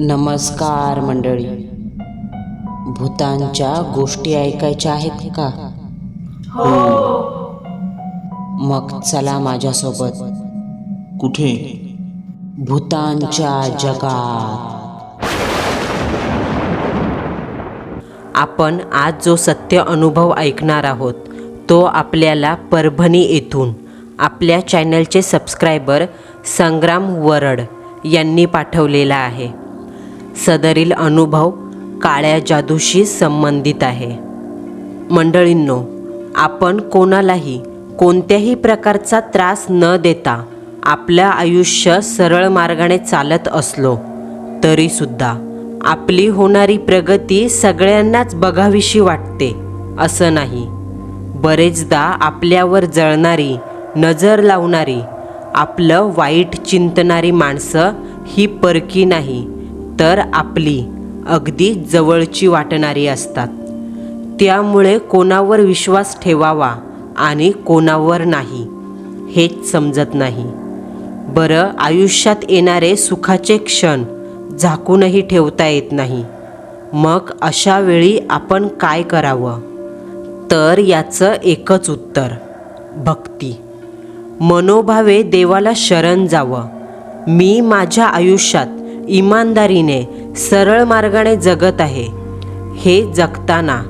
नमस्कार मंडळी. भूतांच्या गोष्टी ऐकायच्या आहेत का? मग चला माझ्यासोबत. कुठे? भूतांच्या जगात. आपण आज जो सत्य अनुभव ऐकणार आहोत तो आपल्याला परभणी येथून आपल्या चॅनलचे सबस्क्रायबर संग्राम वरड यांनी पाठवलेला आहे. सदरील अनुभव काळ्या जादूशी संबंधित आहे. मंडळींनो आपण कोणालाही कोणत्याही प्रकारचा त्रास न देता आपलं आयुष्य सरळ मार्गाने चालत असलो तरीसुद्धा आपली होणारी प्रगती सगळ्यांनाच बघावीशी वाटते असं नाही. बरेचदा आपल्यावर जळणारी नजर लावणारी आपलं वाईट चिंतणारी माणसं ही परकी नाही तर आपली अगदी जवळची वाटणारी असतात. त्यामुळे कोणावर विश्वास ठेवावा आणि कोणावर नाही हेच समजत नाही. बरं आयुष्यात येणारे सुखाचे क्षण झाकूनही ठेवता येत नाही. मग अशा वेळी आपण काय करावं? तर याचं एकच उत्तर भक्ती. मनोभावे देवाला शरण जावं. मी माझ्या आयुष्यात इमानदारीने सरळ मार्गाने जगत आहे. हे जगताना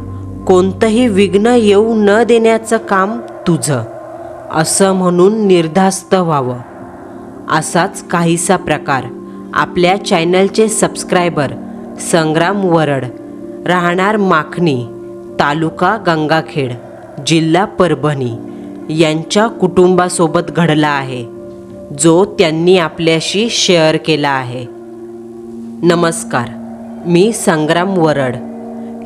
कोणतंही विघ्न येऊ न देण्याचं काम तुझं असं म्हणून निर्धास्त व्हावं. असाच काहीसा प्रकार आपल्या चॅनलचे सबस्क्रायबर संग्राम वरड राहणार माखणी तालुका गंगाखेड जिल्हा परभणी यांच्या कुटुंबासोबत घडला आहे जो त्यांनी आपल्याशी शेअर केला आहे. नमस्कार मी संग्राम वरड.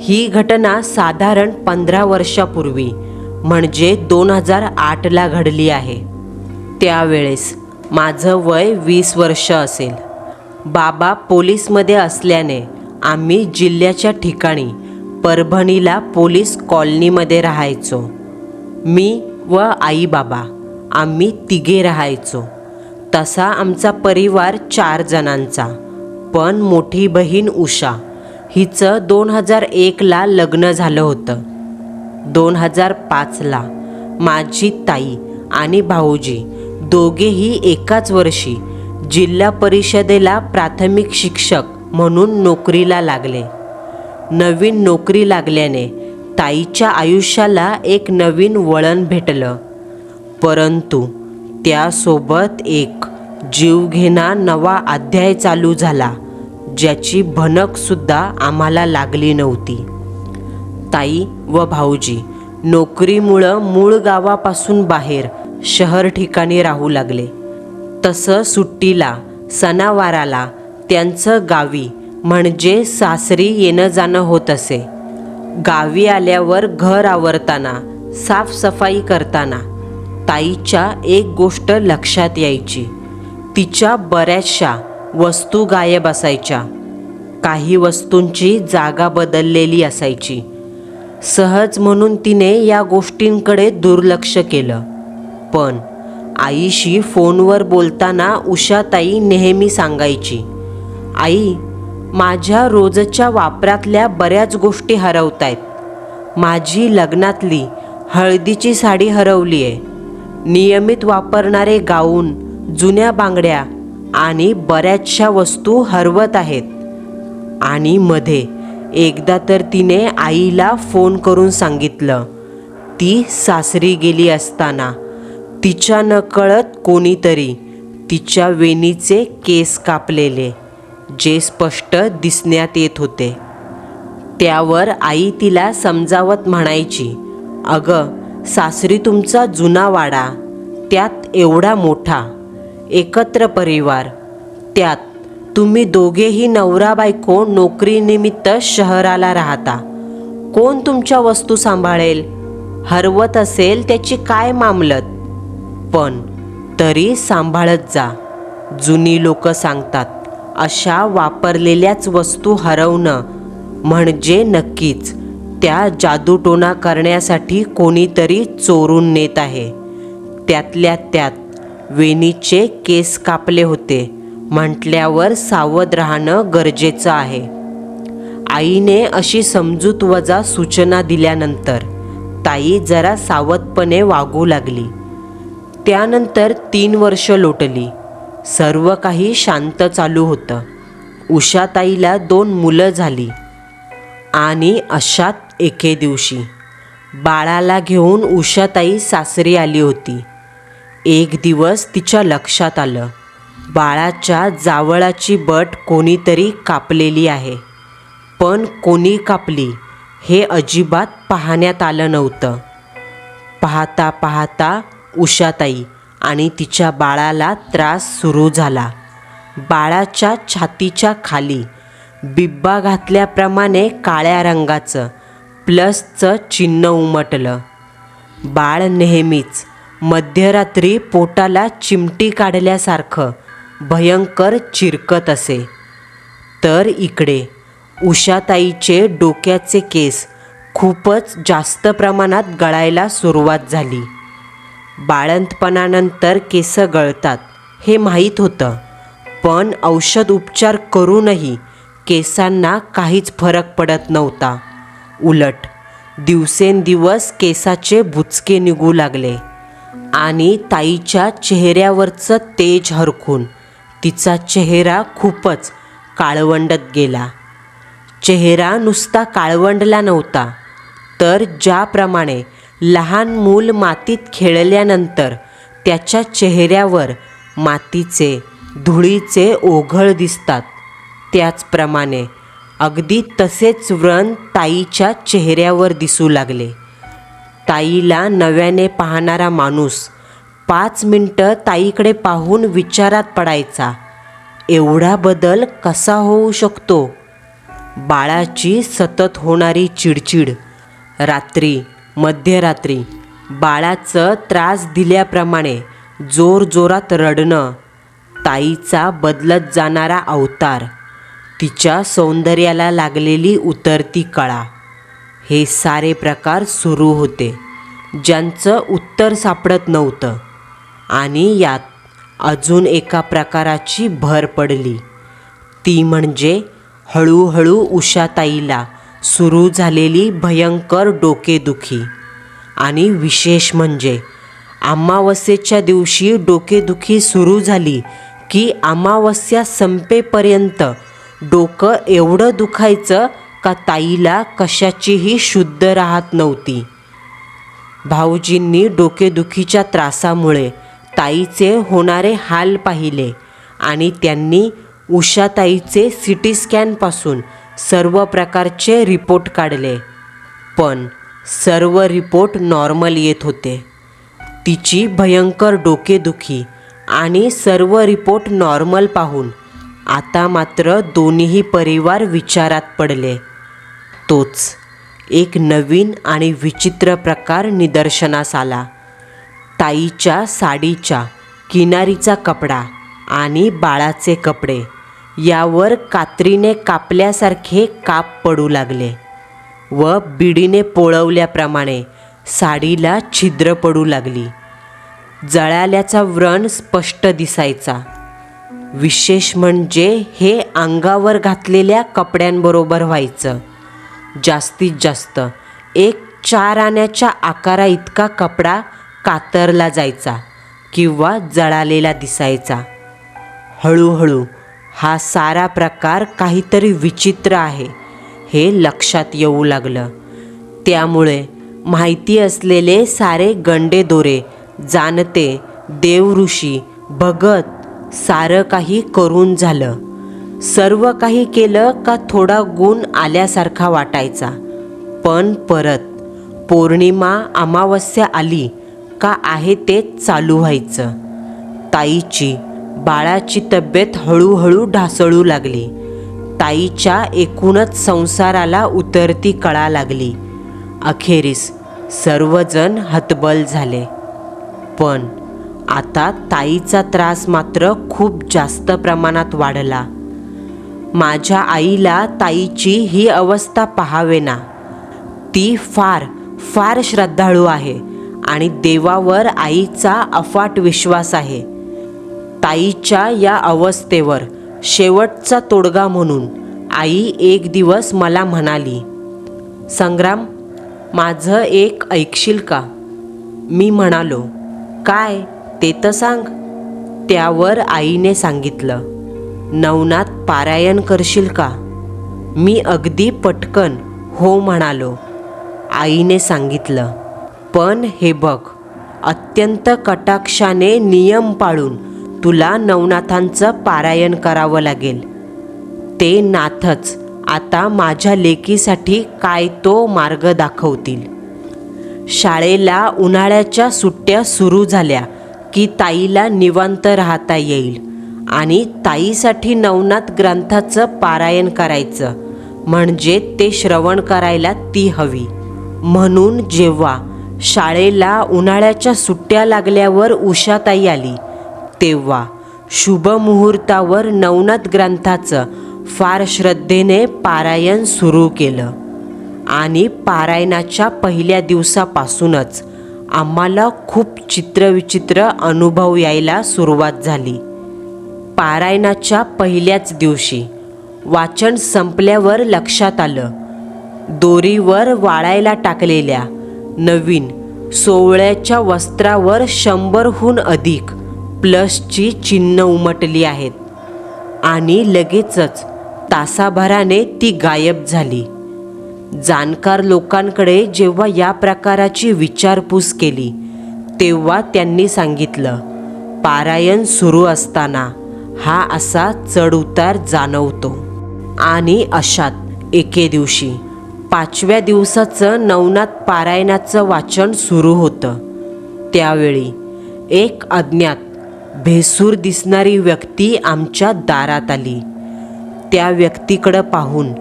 ही घटना साधारण पंधरा वर्षापूर्वी म्हणजे दोन हजार आठला घडली आहे. त्यावेळेस माझं वय वीस वर्ष असेल. बाबा पोलीसमध्ये असल्याने आम्ही जिल्ह्याच्या ठिकाणी परभणीला पोलीस कॉलनीमध्ये राहायचो. मी व आई बाबा आम्ही तिघे राहायचो. तसा आमचा परिवार चार जणांचा. पण मोठी बहीण उषा. हिचं दोन हजार एकला लग्न झालं होतं. दोन हजार पाचला माझी ताई आणि भाऊजी दोघेही एकाच वर्षी जिल्हा परिषदेला प्राथमिक शिक्षक म्हणून नोकरीला लागले. नवीन नोकरी लागल्याने ताईच्या आयुष्याला एक नवीन वळण भेटलं. परंतु त्यासोबत एक जीवघेणा नवा अध्याय चालू झाला. ज्याची भनकसुद्धा आम्हाला लागली नव्हती. ताई व भाऊजी नोकरीमुळं मूळ गावापासून बाहेर शहर ठिकाणी राहू लागले. तसं सुट्टीला सणावाराला त्यांचं गावी म्हणजे सासरी येणं जाणं होत असे. गावी आल्यावर घर आवरताना साफसफाई करताना ताईच्या एक गोष्ट लक्षात यायची. तिच्या बऱ्याचशा वस्तू गायब असायच्या. काही वस्तूंची जागा बदललेली असायची. सहज म्हणून तिने या गोष्टींकडे दुर्लक्ष केलं. पण आईशी फोनवर बोलताना उषाताई नेहमी सांगायची आई माझ्या रोजच्या वापरातल्या बऱ्याच गोष्टी हरवत आहेत माझी लग्नातली हळदीची साडी हरवली आहे नियमित वापरणारे गाऊन जुन्या बांगड्या आणि बऱ्याचशा वस्तू हरवत आहेत. आणि मध्ये एकदा तर तिने आईला फोन करून सांगितलं. ती सासरी गेली असताना तिच्या नकळत कोणीतरी तिच्या वेणीचे केस कापलेले जे स्पष्ट दिसण्यात येत होते. त्यावर आई तिला समजावत म्हणायची अगं सासरी तुमचा जुना वाडा त्यात एवढा मोठा एकत्र परिवार. त्यात तुम्ही दोघेही नवरा बायको नोकरीनिमित्त शहराला राहता. कोण तुमच्या वस्तू सांभाळेल? हरवत असेल त्याची काय मामलत? पण तरी सांभाळत जा. जुनी लोक सांगतात अशा वापरलेल्याच वस्तू हरवणं म्हणजे नक्कीच. त्या जादूटोणा करण्यासाठी कोणीतरी चोरून नेत आहे. त्यातल्या त्यात वेणीचे केस कापले होते. म्हटल्यावर सावध राहणं गरजेचं आहे. आईने अशी समजूत वजा सूचना दिल्यानंतर ताई जरा सावधपणे वागू लागली. त्यानंतर तीन वर्ष लोटली. सर्व काही शांत चालू होतं. उषाताईला दोन मुलं झाली. आणि अशात एके दिवशी बाळाला घेऊन उषाताई सासरी आली होती. एक दिवस तिच्या लक्षात आलं. बाळाच्या जावळाची बट कोणीतरी कापलेली आहे. पण कोणी कापली हे अजिबात पाहण्यात आलं नव्हतं. पाहता पाहता उषाताई आणि तिच्या बाळाला त्रास सुरू झाला. बाळाच्या छातीच्या खाली बिब्बा घातल्याप्रमाणे काळ्या रंगाचं प्लसचं चिन्ह उमटलं. बाळ नेहमीच मध्यरात्री पोटाला चिमटी काढल्यासारखं भयंकर चिरकत असे. तर इकडे उषाताईचे डोक्याचे केस खूपच जास्त प्रमाणात गळायला सुरुवात झाली. बाळंतपणानंतर केस गळतात हे माहीत होतं पण औषध उपचार करूनही केसांना काहीच फरक पडत नव्हता. उलट दिवसेंदिवस केसाचे बुचके निघू लागले. आणि ताईच्या चेहऱ्यावरचं तेज हरकून तिचा चेहरा खूपच काळवंडत गेला. चेहरा नुसता काळवंडला नव्हता तर ज्याप्रमाणे लहान मूल मातीत खेळल्यानंतर त्याच्या चेहऱ्यावर मातीचे धुळीचे ओघळ दिसतात. त्याचप्रमाणे अगदी तसेच व्रण ताईच्या चेहऱ्यावर दिसू लागले. ताईला नव्याने पाहणारा माणूस. पाच मिनटं ताईकडे पाहून विचारात पडायचा. एवढा बदल कसा होऊ शकतो? बाळाची सतत होणारी चिडचिड. रात्री मध्यरात्री. बाळाचं त्रास दिल्याप्रमाणे जोरजोरात रडणं. ताईचा बदलत जाणारा अवतार. तिच्या सौंदर्याला लागलेली उतरती कळा. हे सारे प्रकार सुरू होते. ज्यांचं उत्तर सापडत नव्हतं. आणि यात अजून एका प्रकाराची भर पडली. ती म्हणजे हळूहळू उषाताईला सुरू झालेली भयंकर डोकेदुखी. आणि विशेष म्हणजे अमावस्येच्या दिवशी डोकेदुखी सुरू झाली की अमावस्या संपेपर्यंत डोकं एवढं दुखायचं का ताईला कशाचीही शुद्ध राहत नव्हती. भाऊजींनी डोकेदुखीच्या त्रासामुळे ताईचे होणारे हाल पाहिले आणि त्यांनी उषाताईचे सी टी स्कॅनपासून सर्व प्रकारचे रिपोर्ट काढले. पण सर्व रिपोर्ट नॉर्मल येत होते. तिची भयंकर डोकेदुखी आणि सर्व रिपोर्ट नॉर्मल पाहून आता मात्र दोन्हीही परिवार विचारात पडले. तोच एक नवीन आणि विचित्र प्रकार निदर्शनास आला. ताईच्या साडीच्या किनारीचा कपडा आणि बाळाचे कपडे यावर कात्रीने कापल्यासारखे काप पडू लागले व बिडीने पोळवल्याप्रमाणे साडीला छिद्र पडू लागली. जळाल्याचा व्रण स्पष्ट दिसायचा. विशेष म्हणजे हे अंगावर घातलेल्या कपड्यांबरोबर व्हायचं. जास्तीत जास्त. एक चार आण्याच्या आकारा इतका कपडा कातरला जायचा किंवा जळालेला दिसायचा. हळूहळू हा सारा प्रकार काहीतरी विचित्र आहे हे लक्षात येऊ लागलं. त्यामुळे माहिती असलेले सारे गंडे दोरे जाणते देवऋषी भगत सारं काही करून झालं. सर्व काही केलं का थोडा गुण आल्यासारखा वाटायचा. पण परत पौर्णिमा अमावस्या आली का आहे तेच चालू व्हायचं. ताईची बाळाची तब्येत हळूहळू ढासळू लागली. ताईच्या एकूणच संसाराला उतरती कळा लागली. अखेरीस सर्वजण हतबल झाले. पण आता ताईचा त्रास मात्र खूप जास्त प्रमाणात वाढला. माझ्या आईला ताईची ही अवस्था पाहावेना. ती फार फार श्रद्धाळू आहे आणि देवावर आईचा अफाट विश्वास आहे. ताईच्या या अवस्थेवर शेवटचा तोडगा म्हणून आई एक दिवस मला म्हणाली संग्राम माझं एक ऐकशील का? मी म्हणालो काय ते तर सांग. त्यावर आईने सांगितलं नवनाथ पारायण करशील का? मी अगदी पटकन हो म्हणालो. आईने सांगितलं. पण हे बघ अत्यंत कटाक्षाने नियम पाळून तुला नवनाथांचं पारायण करावं लागेल. ते नाथच आता माझ्या लेकीसाठी काय तो मार्ग दाखवतील. शाळेला उन्हाळ्याच्या सुट्ट्या सुरू झाल्या की ताईला निवांत राहता येईल. आणि ताईसाठी नवनाथ ग्रंथाचं पारायण करायचं. म्हणजे ते श्रवण करायला ती हवी. म्हणून जेव्हा शाळेला उन्हाळ्याच्या सुट्ट्या लागल्यावर उषाताई आली तेव्हा शुभमुहूर्तावर नवनाथ ग्रंथाचं फार श्रद्धेने पारायण सुरू केलं. आणि पारायणाच्या पहिल्या दिवसापासूनच आम्हाला खूप चित्रविचित्र अनुभव यायला सुरुवात झाली. पारायणाच्या पहिल्याच दिवशी. वाचन संपल्यावर लक्षात आलं. दोरीवर वाळायला टाकलेल्या नवीन सोवळ्याच्या वस्त्रावर शंभरहून अधिक प्लसची चिन्ह उमटली आहेत. आणि लगेचच तासाभराने ती गायब झाली. जाणकार लोकांकडे जेव्हा या प्रकाराची विचारपूस केली तेव्हा त्यांनी सांगितलं पारायण सुरू असताना हा असा चढउतार जाणवतो. आणि अशात एके दिवशी पाचव्या दिवसाचं नवनाथ पारायणाचं वाचन सुरू होतं. त्यावेळी एक अज्ञात भेसूर दिसणारी व्यक्ती आमच्या दारात आली. त्या व्यक्तीकडं पाहून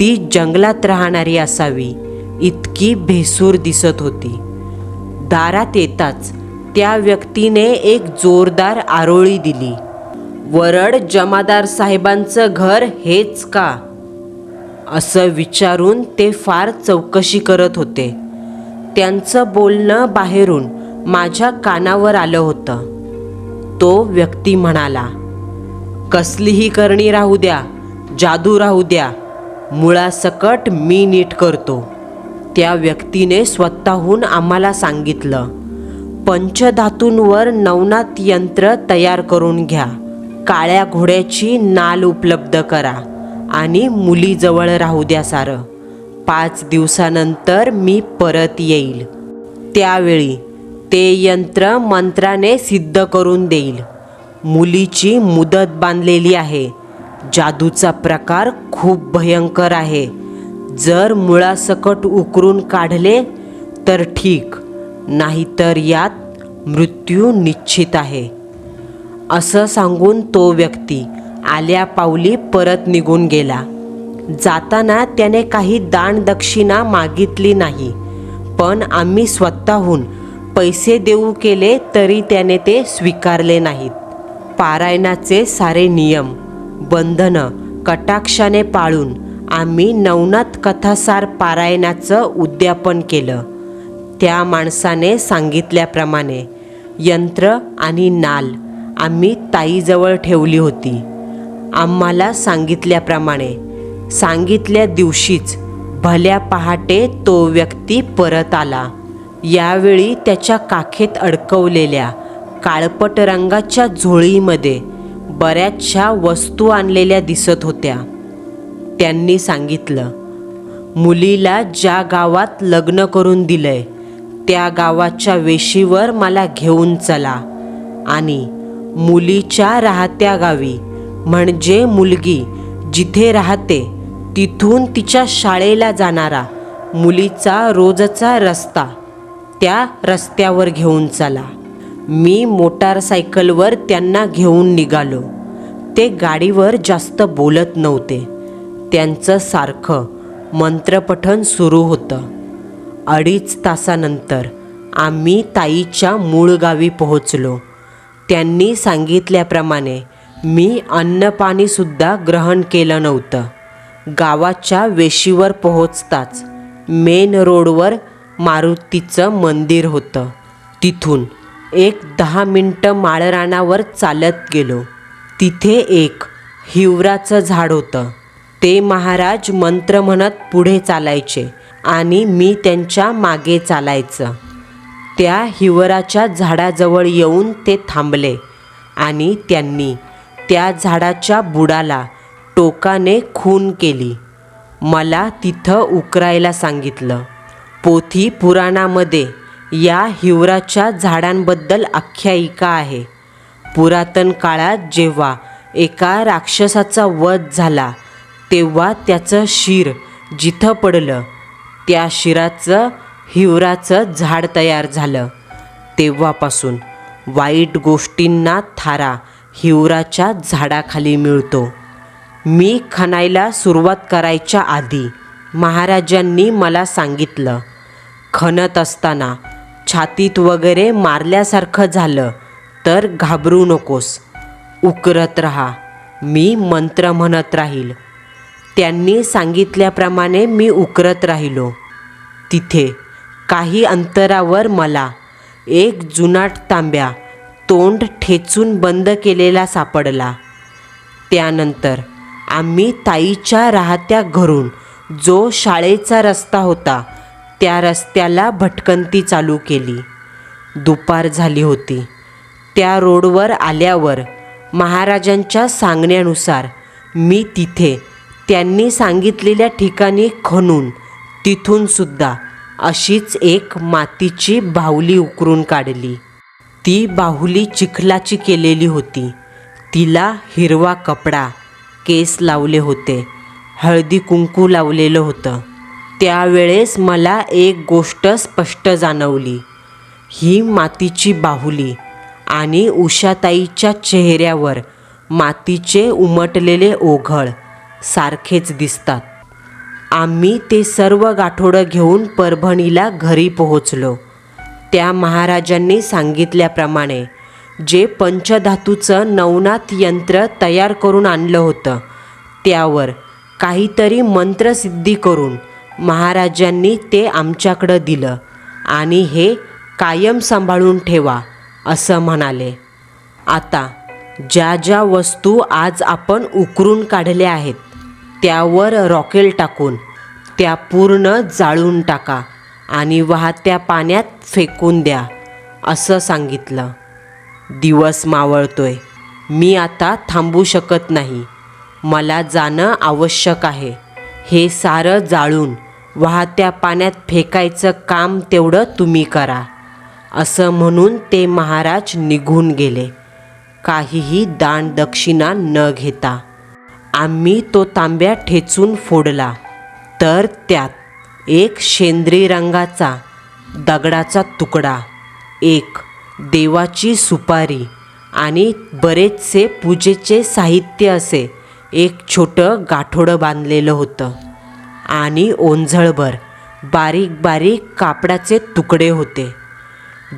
ती जंगलात राहणारी असावी इतकी भेसूर दिसत होती. दारात येताच त्या व्यक्तीने एक जोरदार आरोळी दिली. वरड जमादार साहेबांचं घर हेच का? असं विचारून ते फार चौकशी करत होते. त्यांचं बोलणं बाहेरून माझ्या कानावर आलं होतं. तो व्यक्ती म्हणाला कसलीही करणी राहू द्या जादू राहू द्या मुळासकट मी नीट करतो. त्या व्यक्तीने स्वतःहून आम्हाला सांगितलं पंचधातूंवर नवनाथ यंत्र तयार करून घ्या. काळ्या घोड्याची नाल उपलब्ध करा आणि मुलीजवळ राहू द्या सारं. पाच दिवसानंतर मी परत येईल. त्यावेळी ते यंत्र मंत्राने सिद्ध करून देईल. मुलीची मुदत बांधलेली आहे. जादूचा प्रकार खूप भयंकर आहे. जर मुळासकट उकरून काढले तर ठीक. नाहीतर यात मृत्यू निश्चित आहे. असं सांगून तो व्यक्ती आल्या पावली परत निघून गेला. जाताना त्याने काही दानदक्षिणा मागितली नाही पण आम्ही स्वतःहून पैसे देऊ केले तरी त्याने ते स्वीकारले नाहीत. पारायणाचे सारे नियम बंधनं कटाक्षाने पाळून आम्ही नवनाथ कथासार पारायणाचं उद्यापन केलं. त्या माणसाने सांगितल्याप्रमाणे यंत्र आणि नाल आम्ही ताईजवळ ठेवली होती. आम्हाला सांगितल्याप्रमाणे सांगितल्या दिवशीच भल्या पहाटे तो व्यक्ती परत आला. यावेळी त्याच्या काखेत अडकवलेल्या काळपट रंगाच्या झोळीमध्ये बऱ्याचशा वस्तू आणलेल्या दिसत होत्या. त्यांनी सांगितलं मुलीला ज्या गावात लग्न करून दिलंय त्या गावाच्या वेशीवर मला घेऊन चला आणि मुलीच्या राहत्या गावी. म्हणजे मुलगी जिथे राहते तिथून तिच्या शाळेला जाणारा मुलीचा रोजचा रस्ता त्या रस्त्यावर घेऊन चला. मी मोटारसायकलवर त्यांना घेऊन निघालो. ते गाडीवर जास्त बोलत नव्हते. त्यांचं सारखं मंत्रपठण सुरू होतं. अडीच तासानंतर आम्ही ताईच्या मूळ गावी पोहोचलो. त्यांनी सांगितल्याप्रमाणे मी अन्नपाणीसुद्धा ग्रहण केलं नव्हतं. गावाच्या वेशीवर पोहोचताच मेन रोडवर मारुतीचं मंदिर होतं. तिथून एक दहा मिनटं माळरानावर चालत गेलो. तिथे एक हिवराचं झाड होतं. ते महाराज मंत्र म्हणत पुढे चालायचे आणि मी त्यांच्या मागे चालायचं. त्या हिवराच्या झाडाजवळ येऊन ते थांबले आणि त्यांनी त्या झाडाच्या बुडाला टोकाने खून केली. मला तिथं उकरायला सांगितलं पोथी पुराणामध्ये या हिवराच्या झाडांबद्दल आख्यायिका आहे. पुरातन काळात जेव्हा एका राक्षसाचा वध झाला तेव्हा त्याचं शिर जिथं पडलं त्या शिराचं हिवराचं झाड तयार झालं. तेव्हापासून वाईट गोष्टींना थारा हिवराच्या झाडाखाली मिळतो. मी खणायला सुरुवात करायच्या आधी महाराजांनी मला सांगितलं खणत असताना छातीत वगैरे मारल्यासारखं झालं तर घाबरू नकोस. उकरत राहा. मी मंत्र म्हणत राहील. त्यांनी सांगितल्याप्रमाणे मी उकरत राहिलो. तिथे काही अंतरावर मला. एक जुनाट तांब्या तोंड ठेचून बंद केलेला सापडला. त्यानंतर आम्ही ताईच्या राहत्या घरून जो शाळेचा रस्ता होता त्या रस्त्याला भटकंती चालू केली. दुपार झाली होती. त्या रोडवर आल्यावर महाराजांच्या सांगण्यानुसार मी तिथे त्यांनी सांगितलेल्या ठिकाणी खणून तिथूनसुद्धा अशीच एक मातीची बाहुली उकरून काढली. ती बाहुली चिखलाची केलेली होती. तिला हिरवा कपडा केस लावले होते. हळदी कुंकू लावलेलं होतं. त्यावेळेस मला एक गोष्ट स्पष्ट जाणवली. ही मातीची बाहुली आणि उषाताईच्या चेहऱ्यावर मातीचे उमटलेले ओघळ सारखेच दिसतात. आम्ही ते सर्व गाठोडं घेऊन परभणीला घरी पोहोचलो. त्या महाराजांनी सांगितल्याप्रमाणे जे पंचधातूचं नवनाथ यंत्र तयार करून आणलं होतं त्यावर काहीतरी मंत्रसिद्धी करून महाराजांनी ते आमच्याकडं दिलं आणि हे कायम सांभाळून ठेवा असं म्हणाले. आता ज्या ज्या वस्तू आज आपण उकरून काढल्या आहेत त्यावर रॉकेल टाकून त्या पूर्ण जाळून टाका आणि वाहत्या पाण्यात फेकून द्या असं सांगितलं. दिवस मावळतोय. मी आता थांबू शकत नाही. मला जाणं आवश्यक आहे. हे सारं जाळून वाहत्या पाण्यात फेकायचं काम तेवढं तुम्ही करा असं म्हणून ते महाराज निघून गेले. काहीही दान दक्षिणा न घेता. आम्ही तो तांब्या ठेचून फोडला. तर त्यात एक शेंद्री रंगाचा दगडाचा तुकडा एक देवाची सुपारी आणि बरेचसे पूजेचे साहित्य असे एक छोटं गाठोडं बांधलेलं होतं आणि ओंझळभर बारीक बारीक कापडाचे तुकडे होते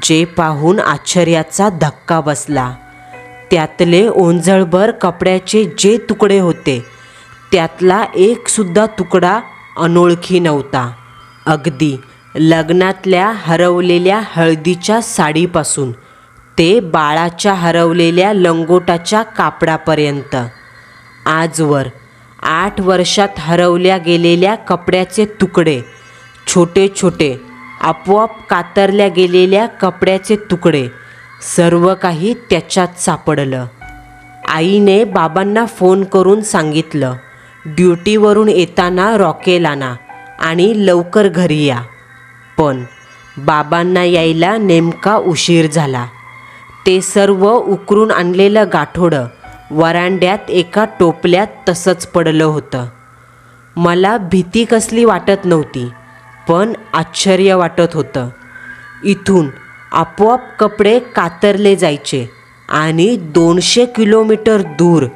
जे पाहून आश्चर्याचा धक्का बसला. त्यातले ओंजळभर कपड्याचे जे तुकडे होते त्यातला एकसुद्धा तुकडा अनोळखी नव्हता. अगदी लग्नातल्या हरवलेल्या हळदीच्या साडीपासून ते बाळाच्या हरवलेल्या लंगोटाच्या कापडापर्यंत. आजवर आठ वर्षात हरवल्या गेलेल्या कपड्याचे तुकडे छोटे छोटे आपोआप कातरल्या गेलेल्या कपड्याचे तुकडे सर्व काही त्याच्यात सापडलं. आईने बाबांना फोन करून सांगितलं ड्युटीवरून येताना रॉकेल आणा आणि लवकर घरी या. पण बाबांना यायला नेमका उशीर झाला. ते सर्व उकरून आणलेलं गाठोडं वरांड्यात एका टोपल्यात तसंच पडलं होतं. मला भीती कसली वाटत नव्हती पण आश्चर्य वाटत होतं. इथून आपोआप कपडे कातरले जायचे आणि दोनशे किलोमीटर दूर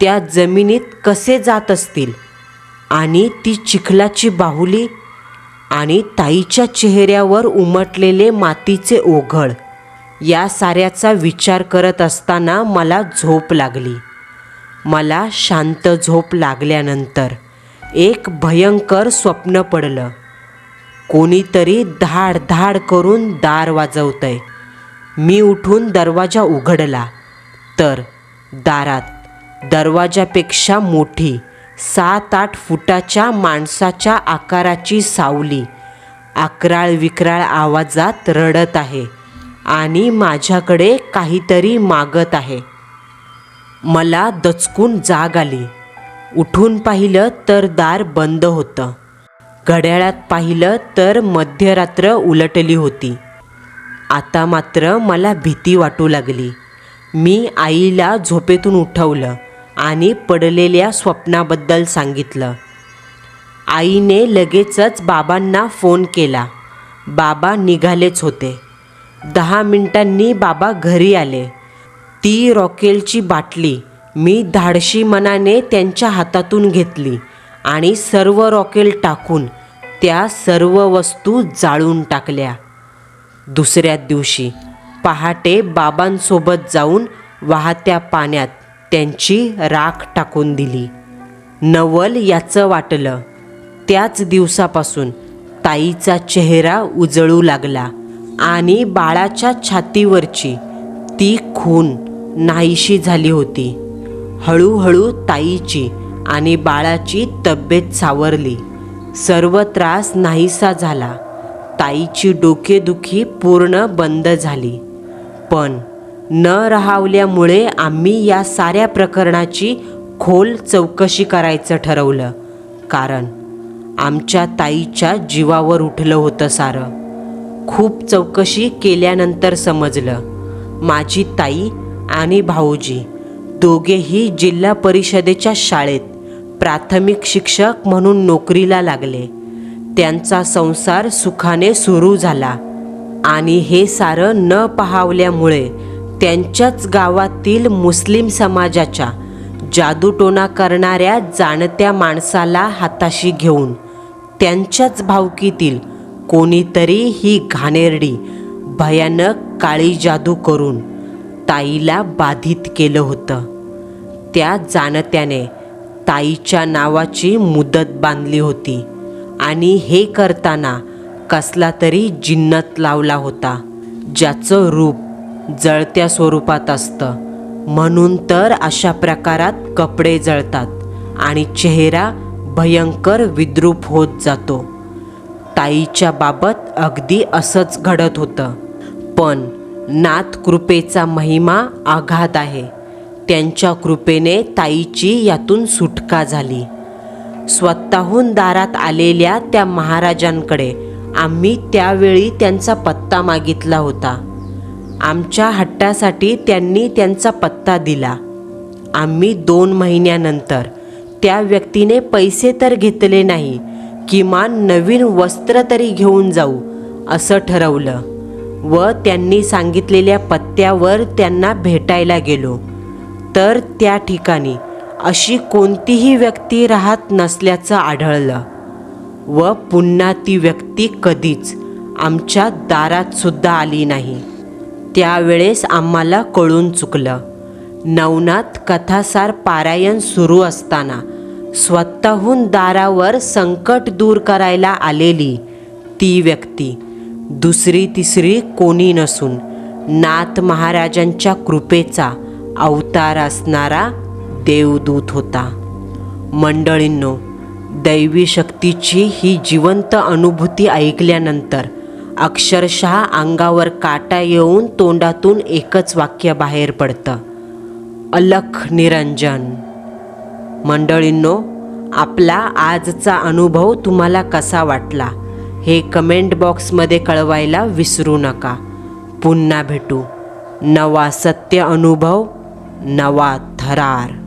त्या जमिनीत कसे जात असतील? आणि ती चिखलाची बाहुली आणि ताईच्या चेहऱ्यावर उमटलेले मातीचे ओघळ या साऱ्याचा विचार करत असताना मला झोप लागली. मला शांत झोप लागल्यानंतर एक भयंकर स्वप्न पडलं. कोणीतरी धाड धाड करून दार वाजवतंय. मी उठून दरवाजा उघडला. तर दारात दरवाजापेक्षा मोठी सात आठ फुटाच्या माणसाच्या आकाराची सावली अकराळ विक्राळ आवाजात रडत आहे आणि माझ्याकडे काहीतरी मागत आहे. मला दचकून जाग आली. उठून पाहिलं तर दार बंद होतं. घड्याळात पाहिलं तर मध्यरात्र उलटली होती. आता मात्र मला भीती वाटू लागली. मी आईला झोपेतून उठवलं आणि पडलेल्या स्वप्नाबद्दल सांगितलं. आईने लगेचच बाबांना फोन केला. बाबा निघालेच होते. दहा मिनिटांनी बाबा घरी आले. ती रॉकेलची बाटली मी धाडशी मनाने त्यांच्या हातातून घेतली. आणि सर्व रॉकेल टाकून त्या सर्व वस्तू जाळून टाकल्या. दुसऱ्या दिवशी पहाटे बाबांसोबत जाऊन वाहत्या पाण्यात त्यांची राख टाकून दिली. नवल याचं वाटलं. त्याच दिवसापासून ताईचा चेहरा उजळू लागला आणि बाळाच्या छातीवरची ती खून नाहीशी झाली होती. हळूहळू ताईची आणि बाळाची तब्येत सावरली. सर्व त्रास नाहीसा झाला. ताईची डोकेदुखी पूर्ण बंद झाली. पण न राहावल्यामुळे आम्ही या साऱ्या प्रकरणाची खोल चौकशी करायचं ठरवलं. कारण आमच्या ताईच्या जीवावर उठलं होतं सारं. खूप चौकशी केल्यानंतर समजलं. माझी ताई आणि भाऊजी दोघेही जिल्हा परिषदेच्या शाळेत प्राथमिक शिक्षक म्हणून नोकरीला लागले. त्यांचा संसार सुखाने सुरू झाला. आणि हे सारं न पाहावल्यामुळे त्यांच्याच गावातील मुस्लिम समाजाच्या जादूटोणा करणाऱ्या जाणत्या माणसाला हाताशी घेऊन त्यांच्याच भावकीतील कोणीतरी ही घाणेरडी भयानक काळी जादू करून ताईला बाधित केलं होतं. त्या जाणत्याने ताईच्या नावाची मुदत बांधली होती आणि हे करताना कसला तरी जिन्नत लावला होता ज्याचं रूप जळत्या स्वरूपात असतं. म्हणून तर अशा प्रकारात कपडे जळतात आणि चेहरा भयंकर विद्रूप होत जातो. ताईच्या बाबत अगदी असंच घडत होतं. पण नाथ कृपेचा महिमा आघात आहे. त्यांच्या कृपेने ताईची यातून सुटका झाली. स्वतःहून दारात आलेल्या त्या महाराजांकडे आम्ही त्यावेळी त्यांचा पत्ता मागितला होता. आमच्या हट्टासाठी त्यांनी त्यांचा पत्ता दिला. आम्ही दोन महिन्यानंतर त्या व्यक्तीने पैसे तर घेतले नाही किमान नवीन वस्त्र तरी घेऊन जाऊ असं ठरवलं व त्यांनी सांगितलेल्या पत्त्यावर त्यांना भेटायला गेलो. तर त्या ठिकाणी अशी कोणतीही व्यक्ती राहत नसल्याचं आढळलं. व पुन्हा ती व्यक्ती कधीच आमच्या दारातसुद्धा आली नाही. त्यावेळेस आम्हाला कळून चुकलं. नवनाथ कथासार पारायण सुरू असताना स्वतःहून दारावर संकट दूर करायला आलेली ती व्यक्ती दुसरी तिसरी कोणी नसून नाथ महाराजांच्या कृपेचा अवतार असणारा देवदूत होता. मंडळींनो दैवी शक्तीची ही जिवंत अनुभूती ऐकल्यानंतर अक्षरशः अंगावर काटा येऊन तोंडातून एकच वाक्य बाहेर पडतं. अलख निरंजन. मंडळींनो आपला आजचा अनुभव तुम्हाला कसा वाटला हे कमेंट बॉक्समध्ये कळवायला विसरू नका. पुन्हा भेटू. नवा सत्य अनुभव नवा थरार